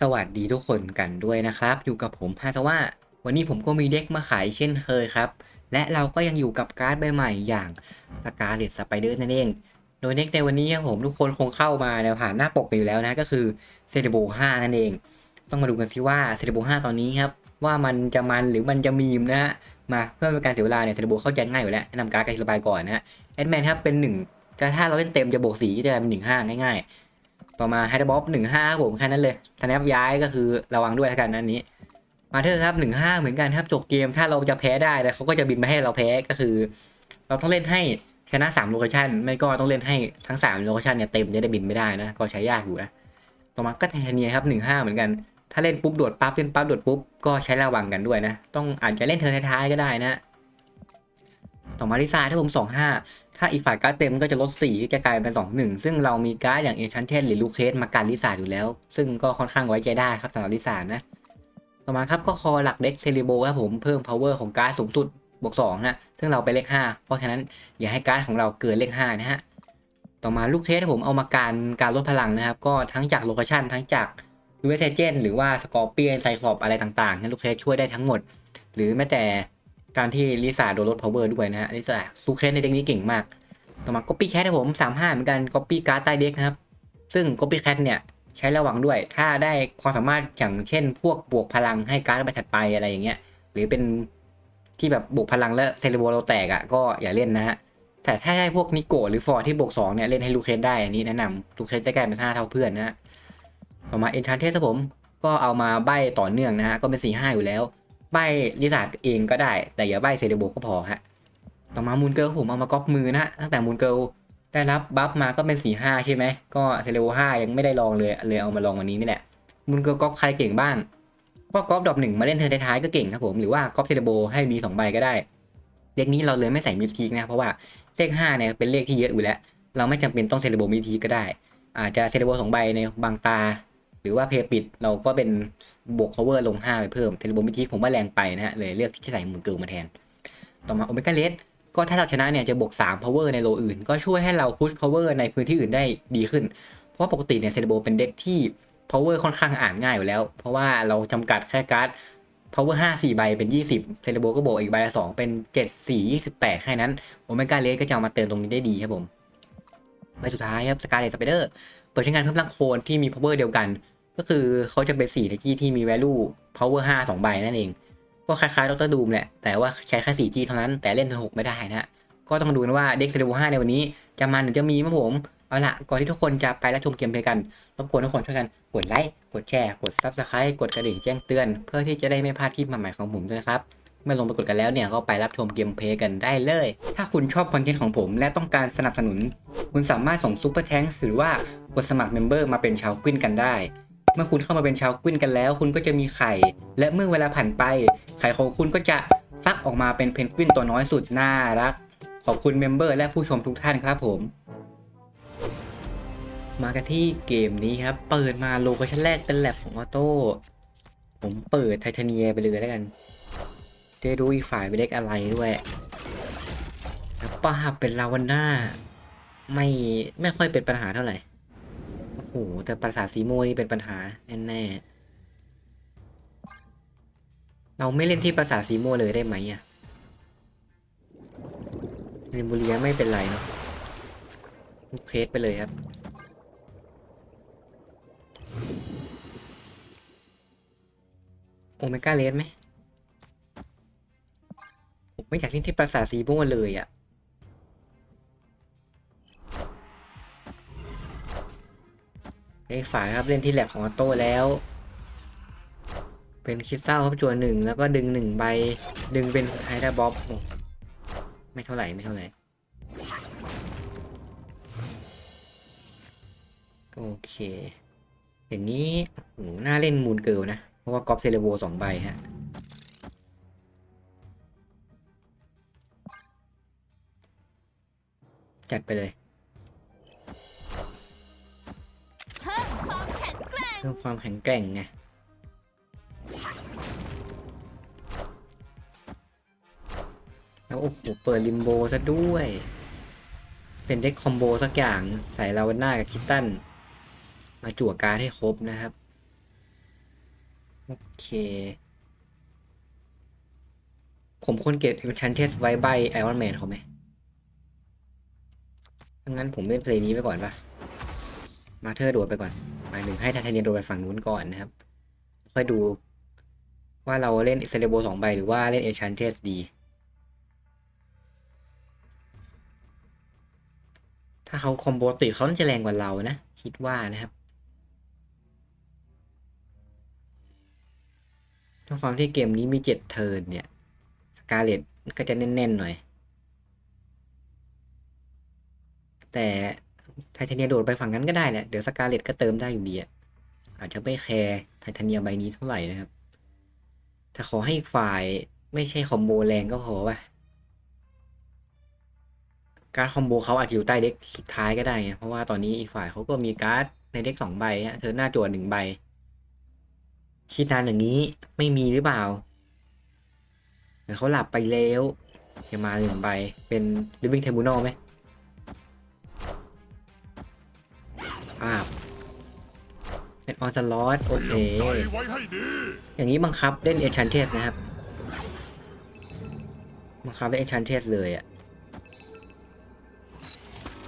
สวัสดีทุกคนกันด้วยนะครับ อยู่กับผมฮาซาว่าวันนี้ผมก็มีเด็กมาขายเช่นเคยครับ และเราก็ยังอยู่กับการ์ดใบใหม่อย่างสกาเลตสไปเดอร์นั่นเอง โดยเด็กในวันนี้ครับผมทุกคนคงเข้ามาแล้วผ่านหน้าปกกันอยู่แล้วนะก็คือเซเดโบ5นั่นเอง ต้องมาดูกันสิว่าเซเดโบ5ตอนนี้ครับว่ามันจะมันหรือมันจะมีมนะฮะมาเพื่อเป็นการเสียเวลาเนี่ยเซเดโบเข้าใจง่ายอยู่แล้วแนะนำการ์ดกรทีละใบก่อนนะฮะแอดแมนครับเป็นหนึ่งจะถ้าเราเล่นเต็มจะบวกสีจะเป็นหนึ่งห้าง่ายๆ ต่อมาไฮเดรบ๊อบหนึ่งห้าครับผมแค่นั้นเลยสแนปย้ายก็คือระวังด้วยกันอันนี้ มาเธอครับหนึ่งห้าเหมือนกันครับจบเกมถ้าเราจะแพ้ได้แต่เขาก็จะบินมาให้เราแพ้ก็คือ เราต้องเล่นให้ชนะสามโลเคชันไม่ก็ต้องเล่นให้ทั้งสามโลเคชันเนี่ยเต็มจะได้บินไม่ได้นะ ก็ใช้ยากอยู่นะต่อมาก็ไทเทเนียครับหนึ่งห้าเหมือนกัน ถ้าเล่นปุ๊บโดดปั๊บเล่นปั๊บโดดปุ๊บก็ใช้ระวังกันด้วยนะ ต้องอาจจะเล่นเธอท้ายๆก็ได้นะ ต่อมาลิซ่าถ้าผมสองห้า ถ้าอีกฝ่ายการ์ดเต็มก็จะลดสีจะกลายเป็น 2 1 ซึ่งเรามีการ์ดอย่างเอชันเทนหรือลูเคสมากันลิซาอยู่แล้ว ซึ่งก็ค่อนข้างไว้ใจได้ครับสำหรับลิซานะ ต่อมาครับก็คอหลักเด็กเซริโบครับผมเพิ่ม power ของการ์ดสูงสุดบวก2นะ ซึ่งเราไปเลข 5 เพราะฉะนั้นอย่าให้การ์ดของเราเกินเลข 5 นะฮะ ต่อมาลูกเทสผมเอามาการการลดพลังนะครับ ก็ทั้งจากโลเคชันทั้งจากยูเอสเจนหรือว่าสกอร์เปียนไซคลอปอะไรต่างๆนั้นลูกเทสช่วยได้ทั้งหมด หรือแม้แต่ การที่ลิซาโดนลด power ด้วยนะฮะลิซาลูเทสในเด็กนี้เก่งมาก ต่อมา Copy Cat ให้ผม35เหมือนกัน Copy Card ใต้เด็กนะครับ ซึ่ง Copy Cat เนี่ยใช้ระวังด้วย ถ้าได้ความสามารถอย่างเช่น พวกบวกพลังให้การ์ดใบถัดไปอะไรอย่างเงี้ย หรือเป็นที่แบบบวกพลังแล้วเซเลโบเราแตกอะ่ะก็อย่าเล่นนะฮะ แต่ถ้าได้พวกนิโกหรือฟอร์ที่บวก2เนี่ยเล่นให้ลูเคสได้ อันนี้แนะนำลูเคสจะกลายเป็น5เท่าเพื่อนนะฮะ ต่อมา e n c h a n t e s ผมก็เอามาใบต่อเนื่องนะฮะก็เป็น4 5อยู่แล้ว ใบลิซาร์ดเองก็ได้ แต่อย่าใบเซเลโบก็พอฮะ ต่อมามูนเกิลผมเอามาก๊อปมือนะฮะตั้งแต่มูนเกิลได้รับบัฟมาก็เป็นสี่ห้าใช่ไหม ก็เทเลโวห้ายังไม่ได้ลองเลยเลยเอามาลองวันนี้นี่แหละ มูนเกิลก๊อปใครเก่งบ้างก็ก๊อปดรอปหนึ่งมาเล่นเทอร์นท้ายๆก็เก่งครับผม หรือว่าก๊อปเทเลโบให้มีสองใบก็ได้เลขนี้เราเลยไม่ใส่มิสทีกนะเพราะว่าเลขห้าเนี่ยเป็นเลขที่เยอะอยู่แล้ว เราไม่จำเป็นต้องเทเลโบมิสทีก็ได้ อาจจะเทเลโบสองใบในบางตา รือว่าเพย์ปิดเราก็เป็นบวก cover ลง 5 ไปเพิ่มเทเลโบมิทีผมว่าแรงไปนะฮะเลยเลือกที่จะใส่มูนเกิลมาแทน ต่อมาโอเมก้าเลสก็ถ้าเราชนะเนี่ยจะบวก 3 power ในโลอื่น ก็ช่วยให้เรา push power ในพื้นที่อื่นได้ดีขึ้น เพราะว่าปกติเนี่ยเซเลโบเป็นเด็กที่ power ค่อนข้างอ่านง่ายอยู่แล้ว เพราะว่าเราจำกัดแค่การ์ด power 5 4 ใบเป็น 20 เซเลโบก็บวกอีกใบละ2เป็น 7 4 28 แค่นั้นโอเมก้าเลสก็จะามาเติมตรงนี้ได้ดีครับผมใบสุดท้ายครับสกาเลตสไปเดอร์เปิดใช้งานเพิ่มร่างโคนที่มี power เดียวกัน ก็คือเขาจะเป็น4ในที่ที่มี value power 5 2ใบนั่นเอง ก็คล้ายๆดรดูมแหละ แต่ว่าใช้แค่ 4G เท่านั้น แต่เล่นถึง6ไม่ได้นะก็ต้องดูนะว่าเด็กเซเลโบ5ในวันนี้ จะมันหรือจะมีมั้งผม เอาละก่อนที่ทุกคนจะไปรับชมเกมเพลย์กัน รบกวนทุกคนช่วยกัน กดไลค์ กดแชร์ กด Subscribe กดกระดิ่งแจ้งเตือน เพื่อที่จะได้ไม่พลาดคลิปใหม่ๆของผมด้วยนะครับเมื่อลงไปกดกันแล้วเนี่ยก็ไปรับชมเกมเพลย์กันได้เลย ถ้าคุณชอบคอนเทนต์ของผมและต้องการสนับสนุน คุณสามารถส่งซุปเปอร์แทงหรือว่ากดสมัครเมมเบอร์มาเป็นชาวกวินกันได้ มื่อคุณเข้ามาเป็นชาวกวินกันแล้ว คุณก็จะมีไข่ และเมื่อเวลาผ่านไป ไข่ของคุณก็จะฟักออกมาเป็นเพนกวินตัวน้อยสุดน่ารัก ขอบคุณเมมเบอร์และผู้ชมทุกท่านครับผม มากันที่เกมนี้ครับ เปิดมาโลเคชั่นแรกเป็นแลบของออโต้ผมเปิดไทเทเนียไปเลยแล้วกันจะดูอีกฝ่ายไปเล็กอะไรด้วยแล้วป้าเป็นลาวาน่าไม่ไม่ค่อยเป็นปัญหาเท่าไหร่ โอ้โหแต่ปราสาทสีโมนี่เป็นปัญหาแน่ๆเราไม่เล่นที่ปราสาทสีโมเลยได้ไหมอะเรนบุเรียไม่เป็นไรเนาะลูกเคสไปเลยครับ โอเมก้าเลสไหมผมไม่อยากเล่นที่ปราสาทสีโมเลยอะ ไอ้ฝาครับเล่นที่แลบของออโต้แล้ว เป็นคริสตัลครับจวนหนึ่งแล้วก็ดึงหนึ่งใบ ดึงเป็นไฮดราบ๊อบไม่เท่าไหร่ไม่เท่าไหร่โอเค อย่างนี้หน่าเล่นมูนเกิลนะ เพราะว่ากอล์ฟเซเลโวสองใบฮะจัดไปเลย เพิ่มความแข็งแกร่งไงแล้วโอ้โหเปิดลิมโบซะด้วย เป็นเด็กคอมโบสักอย่างใส่ลาวาน่ากับคิสตัน มาจั่วการให้ครบนะครับ โอเค ผมควรเก็บอิมชันเทสไว้ใบไอรอนแมนเขาไหมถ้างั้นผมเล่นเพลงนี้ไปก่อนปะมาเธอโดดไปก่อน หมายถึงให้ไทเทเนียโดดไปฝั่งนู้นก่อนนะครับ ค่อยดูว่าเราเล่นเซเลโบสองใบหรือว่าเล่นเอชันเทสดี ถ้าเขาคอมโบติดเขาจะแรงกว่าเรานะ คิดว่านะครับด้วยความที่เกมนี้มีเจ็ดเทิร์นเนี่ย สกาเลตก็จะแน่น ๆ หน่อย แต่ ไทเทเนียโดดไปฝั่งนั้นก็ได้แหละ เดี๋ยวสกาเลตก็เติมได้อยู่ดีอะอาจจะไม่แคร์ไทเทเนียใบนี้เท่าไหร่นะครับ แต่ขอให้อีกฝ่ายไม่ใช่คอมโบแรงก็พอป่ะ การดคอมโบเขาอาจจะอยู่ใต้เด็กสุดท้ายก็ได้ไงเพราะว่าตอนนี้อีกฝ่ายเขาก็มีการ์ดในเด็กสองใบฮะเธอหน้าจั่วหนึ่งใบ คิดนานอย่างนี้ไม่มีหรือเปล่าหรือเขาหลับไปแล้วจะมาหนึ่งใบเป็น living terminal ไหม อ้าวเป็นออสลอตโอเคใจไว้ให้ดีอย่างนี้บังคับเล่นเอชันเทสนะครับ บังคับเล่นเอชันเทสเลยอะ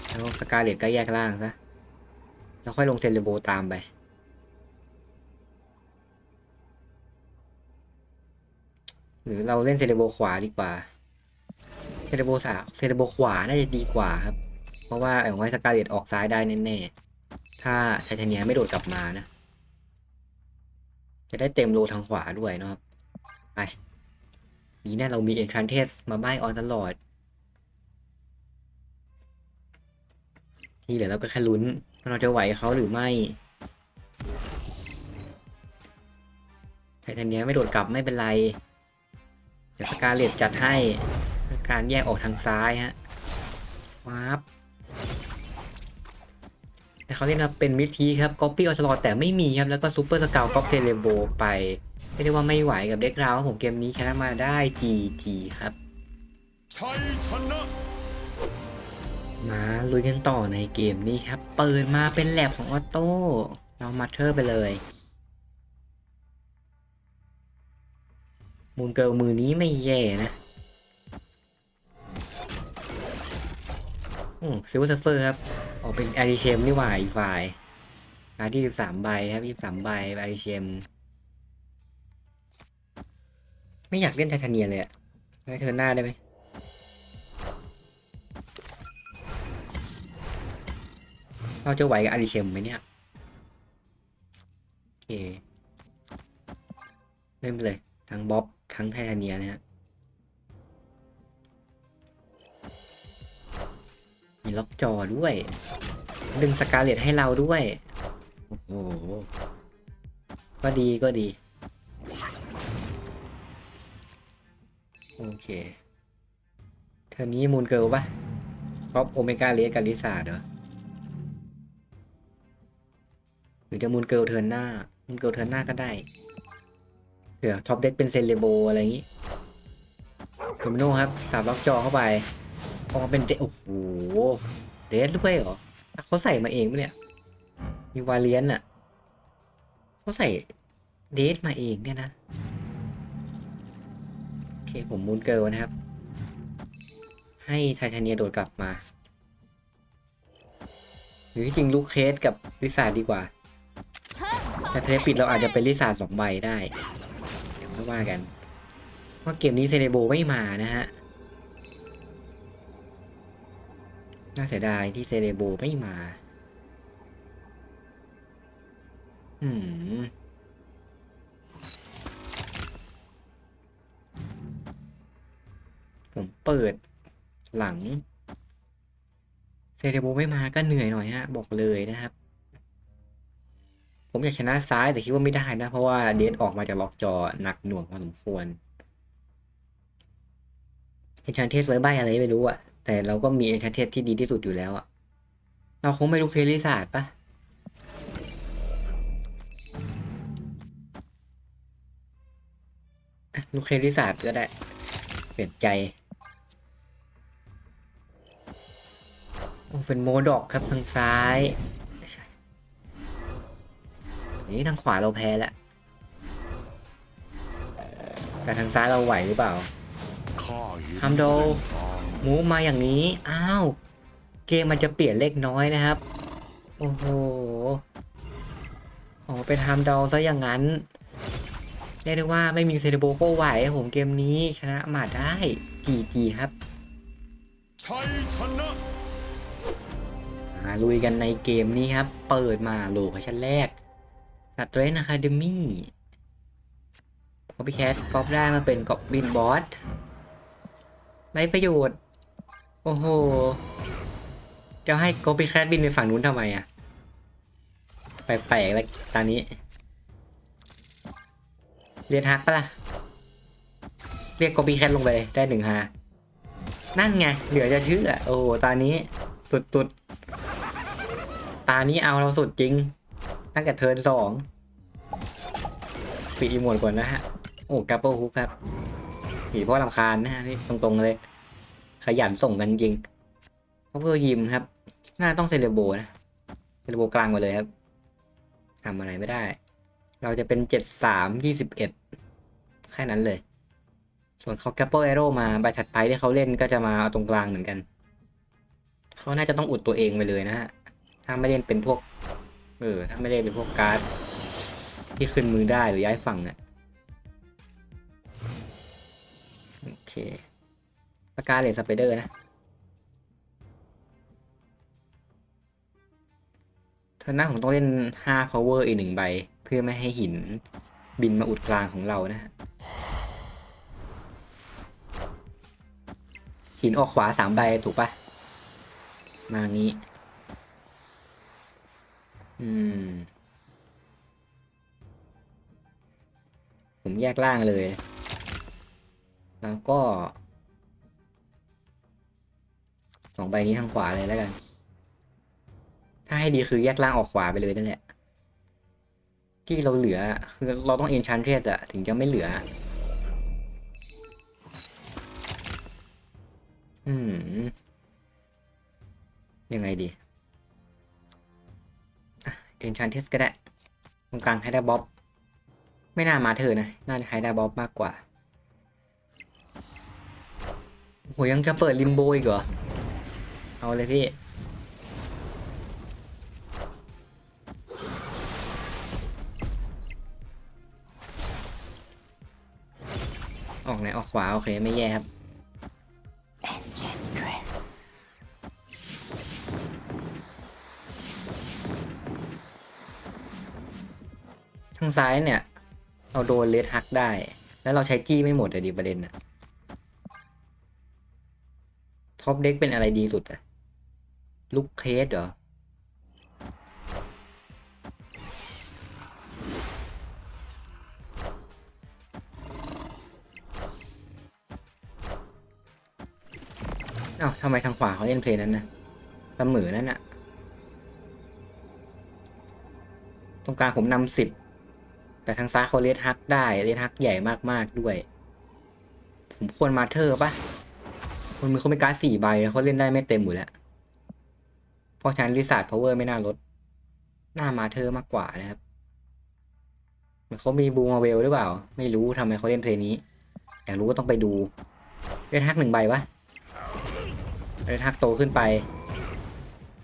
แล้วสกาเลตก็แยกล่างซะ แล้วค่อยลงเซเลโบตามไป หรือเราเล่นเซเลโบขวาดีกว่า เซเลโบสาเซเลโบขวาน่าจะดีกว่าครับ เพราะว่าอย่างไว้สกาเลตออกซ้ายได้แน่ๆ ถ้าไทเทเนียไม่โดดกลับมานะ จะได้เต็มโลทางขวาด้วยนะครับ ไป นี่แน่เรามีเอนทรานเทสมาใบออนตลอด ที่เหลือเราก็แค่ลุ้นว่าเราจะไหวเขาหรือไม่ไทเทเนียไม่โดดกลับไม่เป็นไรเดี๋ยวสกาเลตจัดให้การแยกออกทางซ้ายฮะวับ แต่เขาเรียกว่าเป็นมิทีครับก๊อปปี้ออสลอแต่ไม่มีครับแล้วก็ซูเปอร์สเกลก๊อปเซเลโบไปเรียกได้ว่าไม่ไหวกับเด็กราวครับผมเกมนี้ชนะมาได้ GG ครับชัยชนะมาลุยกันต่อในเกมนี้ครับ เปิดมาเป็นแลบของออโต้เรามาเทอร์ไปเลย มูนเกิลมือนี้ไม่แย่นะอืมซิลเวอร์เซฟเฟอร์ครับ ออกเป็นอาริเชมนี่หว่าอีกฝ่ายการที่สิบสามใบครับยี่สามใบอาริเชม ไม่อยากเล่นไทเทเนียเลยอะให้เธอหน้าได้ไหมเราจะไหวกับอาริเชมไหมเนี่ย โอเค เล่นไปเลย ทั้งบ๊อบ ทั้งไทเทเนียนะฮะ มีล็อกจอด้วย ดึงสกาเลตให้เราด้วย โอ้โห ก็ดีก็ดี โอเค เธอนี้มูนเกิลปะก๊อปโอเมก้าเลสกับลิซาเหรอหรือจะมูนเกิลเทิร์นหน้า มูนเกิลเทิร์นหน้าก็ได้เผื่อท็อปเด็กเป็นเซเลโบอะไรอย่างนี้โดมิโนครับสามล็อกจอเข้าไป ออกมาเป็นเดโอ้โหเดสด้วยเหรอเขาใส่มาเองปะเนี่ย มีวาเลียนอะเขาใส่เดสมาเองเนี่ยนะ โอเคผมมูนเกิลนะครับ ให้ไทเทเนียโดดกลับมา หรือที่จริงลูกเคสกับลิซ่าดีกว่าเพิ่มความแต่เพลปิดเราอาจจะเป็นลิซ่าสองใบได้ เดี๋ยวไม่ว่ากัน ว่าเกมนี้เซเลโบไม่มานะฮะ น่าเสียดายที่เซเลโบไม่มา อืมผมเปิดหลัง เซเลโบไม่มาก็เหนื่อยหน่อยฮะ บอกเลยนะครับ ผมอยากชนะซ้ายแต่คิดว่าไม่ได้นะ เพราะว่าเดนออกมาจากล็อกจอหนักหน่วงพอสมควรเอนชันเทสไว้ใบอะไรไม่รู้อะ แต่เราก็มีเอนชันเทสที่ดีที่สุดอยู่แล้วอะเราคงไม่รู้เคลิศาสตร์ปะอะลูกเคลิศาสตร์ก็ได้ เปลี่ยนใจ โอ้ เป็นโมดอกครับทางซ้ายไม่ใช่นี่ทางขวาเราแพ้แล้ว แต่ทางซ้ายเราไหวหรือเปล่าข้าเห็นฮัมโดเส้นทาง มูฟมาอย่างนี้ อ้าว เกมมันจะเปลี่ยนเล็กน้อยนะครับ โอ้โหอ๋อไปทำเดาซะอย่างนั้นเรียกได้ว่าไม่มีเซเรโบก็ไหวครับผมเกมนี้ชนะมาได้จีจีครับชัยชนะมาลุยกันในเกมนี้ครับ เปิดมาโลเคชั่นแรกสตรนอะคาเดมี่พอพี่แคทก๊อปได้มาเป็นกอบบินบอสได้ประโยชน์ โอ้โห จะให้ก๊อปปี้แคทบินไปฝั่งนู้นทำไมอะแปลกๆแล้วตอนนี้ เรียกทักปะล่ะ เรียกก๊อปปี้แคทลงไปเลยได้หนึ่งฮานั่นไง เหลือจะเชื่อโอ้โห ตอนนี้ตุดๆ ตานี้เอาเราสุดจริง ตั้งแต่เทิร์นสองปีอีโมดก่อนนะฮะ โอ้กัปเปิลฮุกครับผีพ่อลำคาญนะฮะนี่ตรงๆเลย ขยันส่งกันจริงเพราะเพื่อยิมครับ น่าต้องเซเลโบนะ เซเลโบกลางมาเลยครับทำอะไรไม่ได้ เราจะเป็นเจ็ดสามยี่สิบเอ็ดแค่นั้นเลย ส่วนเขาแกปเปิลเอโร่มาใบถัดไปที่เขาเล่นก็จะมาเอาตรงกลางเหมือนกัน เขาน่าจะต้องอุดตัวเองไปเลยนะฮะ ถ้าไม่เล่นเป็นพวก เออ ถ้าไม่เล่นเป็นพวกการ์ดที่ขึ้นมือได้หรือย้ายฝั่งอะโอเค ปากาเลนสไปเดอร์นะ เธอหน้าผมต้องเล่น 5 power อีกหนึ่งใบ เพื่อไม่ให้หินบินมาอุดกลางของเรานะฮะ หินออกขวาสามใบ ถูกปะมางี้ อืม ผมแยกล่างเลย แล้วก็ องใบนี้ทางขวาเลยแล้วกัน ถ้าให้ดีคือแยกล่างออกขวาไปเลยนั่นแหละ ที่เราเหลือคือเราต้องเอนชันเทสอะถึงจะไม่เหลือ อืม ยังไงดีเอนชันเทสก็ได้ตรงกลางไฮด้าบ๊อบไม่น่ามาเธอนะ น่าจะไฮด้าบ๊อบมากกว่าโหยังจะเปิดลิมโบอีกเหรอ เอาเลยพี่ ออกไหนออกขวา โอเค ไม่แย่ครับ Enchantress ทางซ้ายเนี่ย เราโดนเลดฮักได้ แล้วเราใช้จี้ไม่หมดเลยดิประเด็นอะท็อปเด็กเป็นอะไรดีสุดอะ ลูกเคสเหรอเอ้าทำไมทางขวาเขาเล่นเพลงนั้นนะเสมอนั่นอะตรงกลางผมนำสิบ แต่ทางซ้ายเขาเลดฮักได้เลดฮักใหญ่มาก ๆ ด้วย ผมควรมาเธอร์ปะคนมือเขาไม่การ์ดสี่ใบเขาเล่นได้ไม่เต็มอยู่แล้ว เพราะฉะนั้นลิซาร์ดพาวเวอร์ไม่น่าลด หน้ามาเธอมากกว่านะครับเหมือนเขามีบูมาเวลหรือเปล่า ไม่รู้ทำไมเขาเล่นเพลงนี้ อยากรู้ก็ต้องไปดูเลดฮักหนึ่งใบปะเลดฮักโตขึ้นไป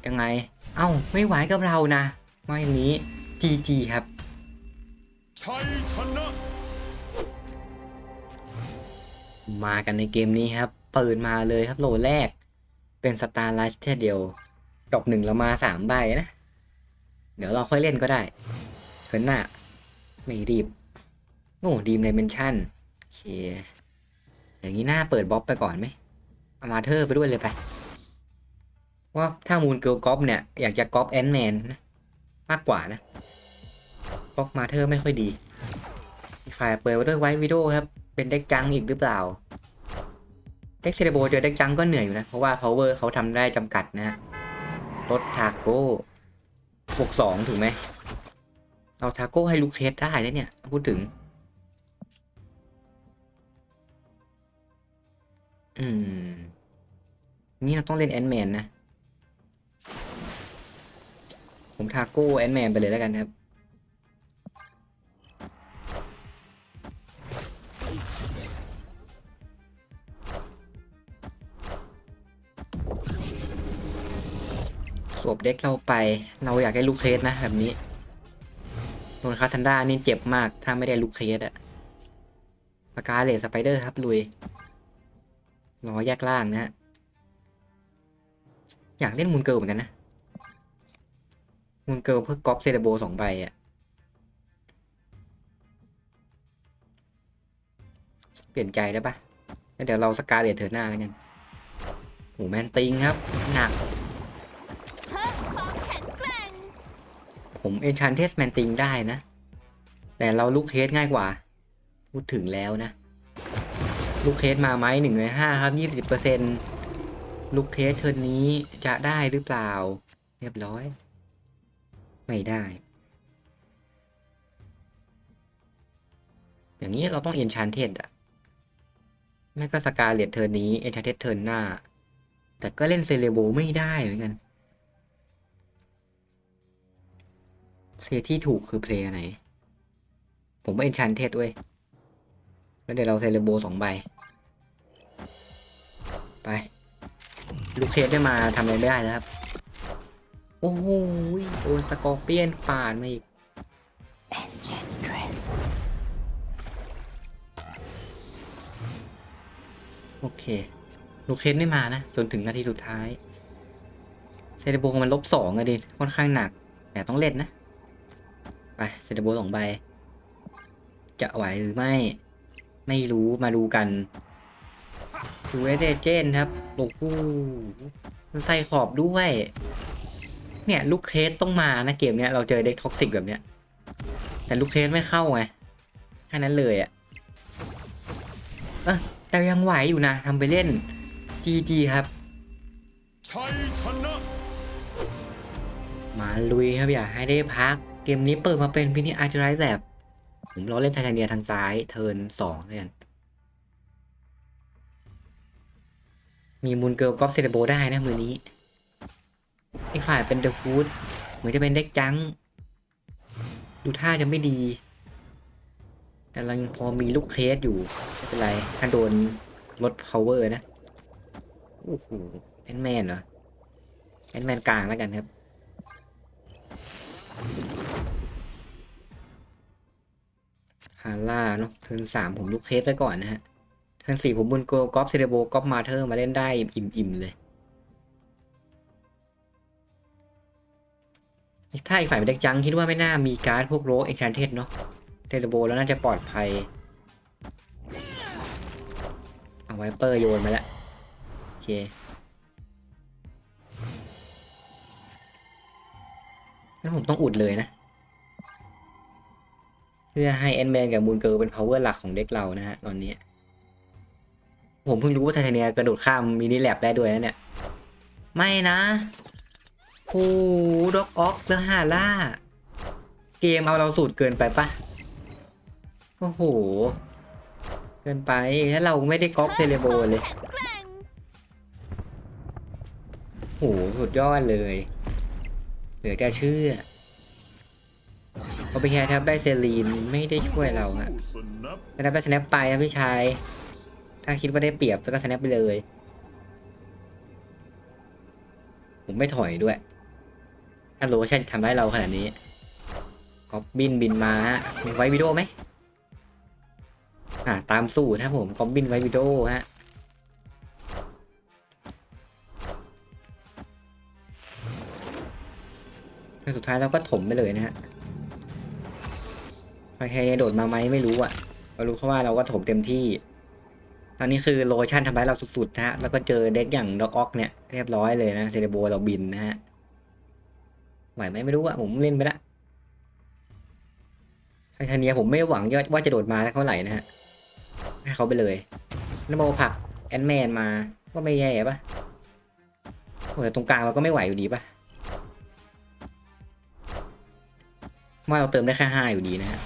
ยังไง เอ้า ไม่ไหวกับเรานะ มาอย่างนี้ GG ครับชัยชนะมากันในเกมนี้ครับ เปิดมาเลยครับโลแรก เป็นสตาร์ไลท์แค่เดียว ดอกหนึ่งเรามาสามใบนะ เดี๋ยวเราค่อยเล่นก็ได้เทินหน้าไม่รีบโอ้ดีมในเมนชั่นโอเค อย่างนี้หน้าเปิดบ๊อบไปก่อนไหมเอามาเธอไปด้วยเลยไป ว่าถ้ามูลเกิลก๊อปเนี่ย อยากจะก๊อปแอนแมนนะมากกว่านะก๊อปมาเธอไม่ค่อยดีอีกฝ่ายเปิดไว้ด้วยไวท์วิดีโอครับ เป็นเด็กจังอีกหรือเปล่าเด็กเซเลโบเจอเด็กจังก็เหนื่อยอยู่นะ เพราะว่า power เขาทำได้จำกัดนะฮะ รถทาโก้หกสองถูกไหมเราทาโก้ให้ลูกเคสได้แล้เนี่ย พูดถึง อืม นี่เราต้องเล่นแอนแมนนะ ผมทาโก้แอนแมนไปเลยแล้วกันครับ บเด็กเราไป เราอยากได้ลูกเคสนะแบบนี้โดนคาซันดานี่เจ็บมากถ้าไม่ได้ลูกเคสอะปากกาเลสสไปเดอร์ครับลุยรอแยกล่างนะฮะอยากเล่นมูนเกิลเหมือนกันนะมูนเกิลเพื่อกอปเซเดโบสองใบอะเปลี่ยนใจได้ปะแล้วเดี๋ยวเราสกาเลตเถิดหน้าแล้วกันโหแมนติงครับหนัก เพิ่มความแข็งแกร่ง ผมเอนชันเทสแมนติงได้นะ แต่เราลูกเคสง่ายกว่า พูดถึงแล้วนะ ลูกเคสมาไหมหนึ่งในห้าครับยี่สิบเปอร์เซ็นลูกเคสเทิร์นนี้จะได้หรือเปล่า เรียบร้อย ไม่ได้ อย่างนี้เราต้องเอนชันเทสอะไม่ก็สกาเลตเทิร์นนี้เอนชันเทสเทิร์นหน้า แต่ก็เล่นเซเลโบไม่ได้เหมือนกัน เพลย์ที่ถูกคือเพลย์ไหน ผมว่าเอนชันเทสเว้ย แล้วเดี๋ยวเราเซเลโบสองใบ ไป ลูกเคสได้มาทำอะไรไม่ได้แล้วครับ โอ้โหโดนสกอร์เปียนปาดมาอีกโอเค ลูกเคสไม่มานะ จนถึงนาทีสุดท้าย เซเลโบมันลบสองอะดิ ค่อนข้างหนัก แต่ต้องเล่นนะ ไปเซเลโบสองใบ จะไหวหรือไม่ ไม่รู้มาดูกันดูเอเจเจนครับโอ้โหมันใส่ขอบด้วย เนี่ย ลูกเคสต้องมานะเกมเนี้ยเราเจอเด็กท็อกซิกแบบเนี้ย แต่ลูกเคสไม่เข้าไงแค่นั้นเลยอะ่ะเอะแต่ยังไหวอยู่นะทำไปเล่น GG ครับชัยชนะมาลุยครับอย่าให้ได้พัก เกมนี้เปิดมาเป็นพินิอาร์จไรแซบผมเรอเล่นไทเทเนียทางซ้ายเทิร์นสองแล้วกันมีมูนเกิลกอฟเซเลโบได้นะมือนี้ อีกฝ่ายเป็นเดอะฟูดเหมือนจะเป็นเด็กจัง ดูท่าจะไม่ดี แต่เรายังพอมีลูกเคสอยู่ ไม่เป็นไร ถ้าโดนลด power นะ โอ้โหแอนแมนเหรอแอนแมนกลางแล้วกันครับาร่าเนาะเทิร์นสามผมลูกเคสไปก่อนนะฮะเทิร์นสี่ผมบุญโกกอฟเซเรโบกอฟมาเธอร์มาเล่นได้อิ่มๆเลยถ้าอีกฝ่ายเป็นเด็กจังคิดว่าไม่น่ามีการ์ดพวกโรเอ็กชานเทสเนาะเทเลโบแล้วน่าจะปลอดภัย เอาไวเปอร์โยนมาแล้ว โอเค งั้นผมต้องอุดเลยนะ พื่อให้แอนแมนกับมูนเกิลเป็น power หลักของเด็กเรานะฮะ ตอนนี้ ผมเพิ่งรู้ว่าไทเทเนียกระโดดข้ามมินิแลบได้ด้วยนะเนี่ย ไม่นะโอ้ด็อกออกเดอะฮาร่า เกมเอาเราสูตรเกินไปปะโอ้โห เกินไปถ้าเราไม่ได้ก๊อปเซเลโบเลยแข็งแกร่งโห สุดยอดเลย เหลือจะเชื่อ เอาไปแค่ทับได้เซรีนไม่ได้ช่วยเราอะสู้สนับแต่ถ้าได้สแนปไปนะพี่ชาย ถ้าคิดว่าได้เปรียบก็สแนปไปเลย ผมไม่ถอยด้วยถ้าโลชั่นทำได้เราขนาดนี้ก็บบินบินมาฮะมีไว้วิดีโอไหมอ่าตามสูตรครับผมก็บบินไว้วิดีโอฮะแต่สุดท้ายเราก็ถมไปเลยนะฮะ ใครๆโดดมาไหมไม่รู้อะเรารู้แค่ว่าเราก็ถมเต็มที่ ตอนนี้คือโลชั่นทำร้ายเราสุดๆนะฮะ แล้วก็เจอเด็กอย่างด็อกออกเนี่ยเรียบร้อยเลยนะเซเลโบเราบินนะฮะ ไหวไหมไม่รู้อะผมเล่นไปละไททาเนียผมไม่หวังว่าจะโดดมาเท่าไหร่นะฮะ ให้เขาไปเลยนโมผักแอนแมนมา ก็ไม่แย่ปะโอ้แต่ตรงกลางเราก็ไม่ไหวอยู่ดีปะว่าเราเติมได้แค่ห้าอยู่ดีนะฮะ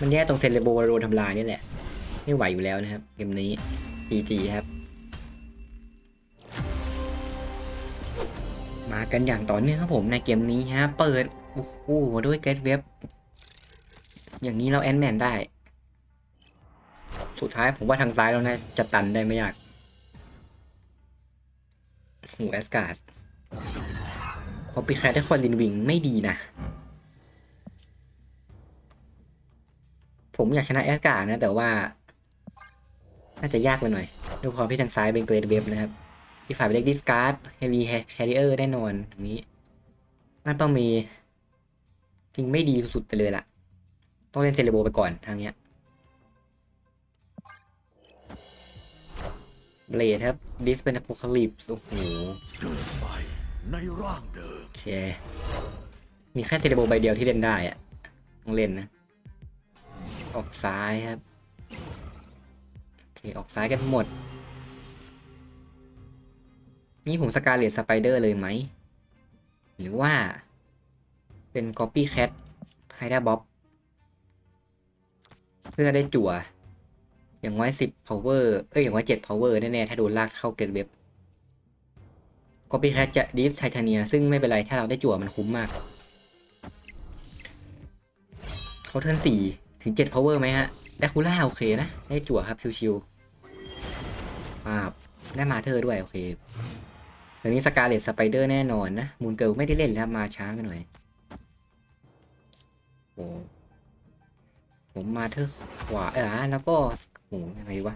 มันแย่ตรงเซนเลโบโดนทำลายนี่แหละ ไม่ไหวอยู่แล้วนะครับ เกมนี้ GG ครับ มากันอย่างต่อเนื่องครับผมในเกมนี้ฮะ เปิด โอ้โห ด้วยเกตเว็บ อย่างนี้เราแอนแมนได้ สุดท้ายผมว่าทางซ้ายเราน่าจะตันได้ไม่ยากหูแอสการ์ดพอปีแคทได้คนลินวิงไม่ดีนะ ผมอยากชนะแอสการ์นะ แต่ว่า น่าจะยากไปหน่อยดูความที่ทางซ้ายเป็นเกรดเว็บนะครับที่ฝ่ายเป็นเล็กดิสการ์ดเฮฟวีแคริเออร์แน่นอนตรงนี้ มันต้องมีจริงไม่ดีสุดๆไปเลยล่ะ ต้องเล่นเซเลโบไปก่อนทางเนี้ยเบลดครับดิสเป็นอ p พ c a ลิปส์โอ้โหในร่างเดิมโอเค มีแค่เซเลโบใบเดียวที่เล่นได้อะต้องเล่นนะ ออกซ้ายครับ โอเค ออกซ้ายกันหมด นี่ผมสกาเลตสไปเดอร์เลยไหม หรือว่า เป็น Copycat ไฮด้าบ๊อบ เพื่อได้จั่ว อย่างน้อย10 power เอ้ย อย่างน้อย7 power แน่ ๆ ถ้าโดนลากเข้าเกตเว็บ Copycat จะดิสไทเทเนีย ซึ่งไม่เป็นไร ถ้าเราได้จั่วมันคุ้มมากเขาเทิร์นสี่ ถึงเจ็ด power ไหมฮะแดคูล่าโอเคนะ ได้จั่วครับ ชิวๆปาบได้มาเธอด้วย โอเคเดี๋ยวนี้สกาเลตสไปเดอร์แน่นอนนะ มูนเกิลไม่ได้เล่นแล้วมาช้าไปหน่อยโอ้ผมมาเธอขวาเออแล้วก็โอ้ยังไงวะ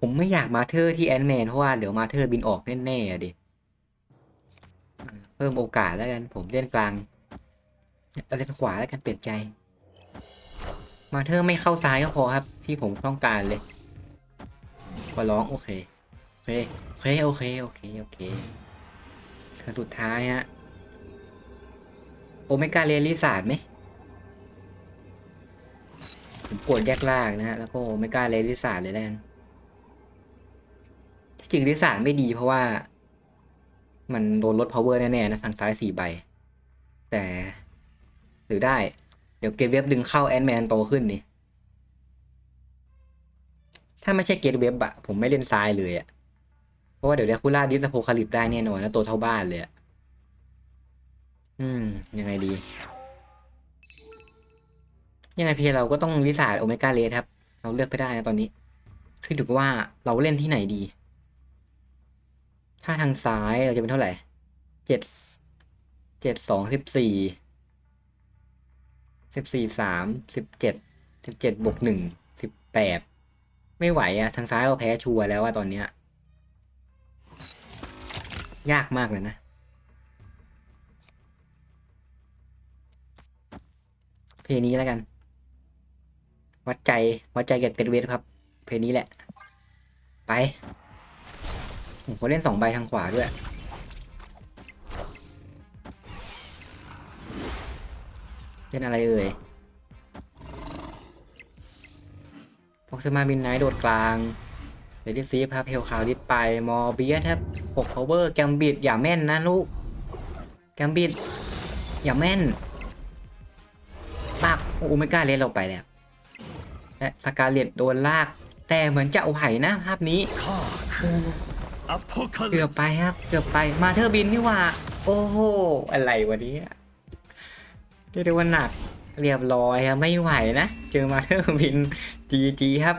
ผมไม่อยากมาเธอที่แอนแมนเพราะว่าเดี๋ยวมาเธอบินออกแน่ๆอะดิเพิ่มโอกาสแล้วกัน ผมเล่นกลางเอาเล่นขวาแล้วกันเปลี่ยนใจ มาเธอไม่เข้าซ้ายก็พอครับ ที่ผมต้องการเลยขอร้องโอเค โอเค โอเค โอเค โอเค โอเคขั้นสุดท้ายฮะ โอเมก้าเรียนลิสาดไหมผมปวดแยกลางนะฮะ แล้วก็โอเมก้าเรียนลิสาดเลยแล้วกันที่จริงลิสาดไม่ดีเพราะว่า มันโดนลด power แน่ๆนะ ทางซ้ายสี่ใบ แต่หรือได้ เดี๋ยวเกตเว็บดึงเข้าแอนแมนโตขึ้นนี่ ถ้าไม่ใช่เกตเว็บอะผมไม่เล่นซ้ายเลยอะเพราะว่าเดี๋ยวเดคูล่าดิสโพคาลิปได้แน่นอนแล้วตัวเท่าบ้านเลยอะอืม ยังไงดี ยังไงเพเราก็ต้องลิซ่าโอเมก้าเลสครับ เราเลือกไปได้นะตอนนี้ขึ้นอยู่กับว่าเราเล่นที่ไหนดี ถ้าทางซ้ายเราจะเป็นเท่าไหร่ เจ็ด เจ็ดสองสิบสี่ สิบสี่สามสิบเจ็ดสิบเจ็ดบวกหนึ่งสิบแปดไม่ไหวอะทางซ้ายเราแพ้ชัวร์แล้วว่าตอนเนี้ยยากมากเลยนะ เพลงนี้แล้วกัน วัดใจ วัดใจกับเกตเวทครับ เพลงนี้แหละ ไปผมเขาเล่นสองใบทางขวาด้วย เล่นอะไรเอ่ยฟอกซมาบินไนท์โดดกลางเดลิซีฟครับเฮลคาวดิสไปมอร์เบียสครับ6 power แกมบิดอย่าแม่นนะลูก แกมบิดอย่าแม่นปักโอ้ไม่กล้าเล่นเราไปแล้ว และสกาเลตโดนลาก แต่เหมือนจะเอาไหวนะภาพนี้ข้าคืออพอคาลิเกือบไปครับ เกือบไปมาเธอร์บินนี่หว่า โอ้โห อะไรวะเนี่ย เรียกได้ว่าหนักเรียบร้อยครับไม่ไหวนะ เจอมาเทอร์บินจีจีครับ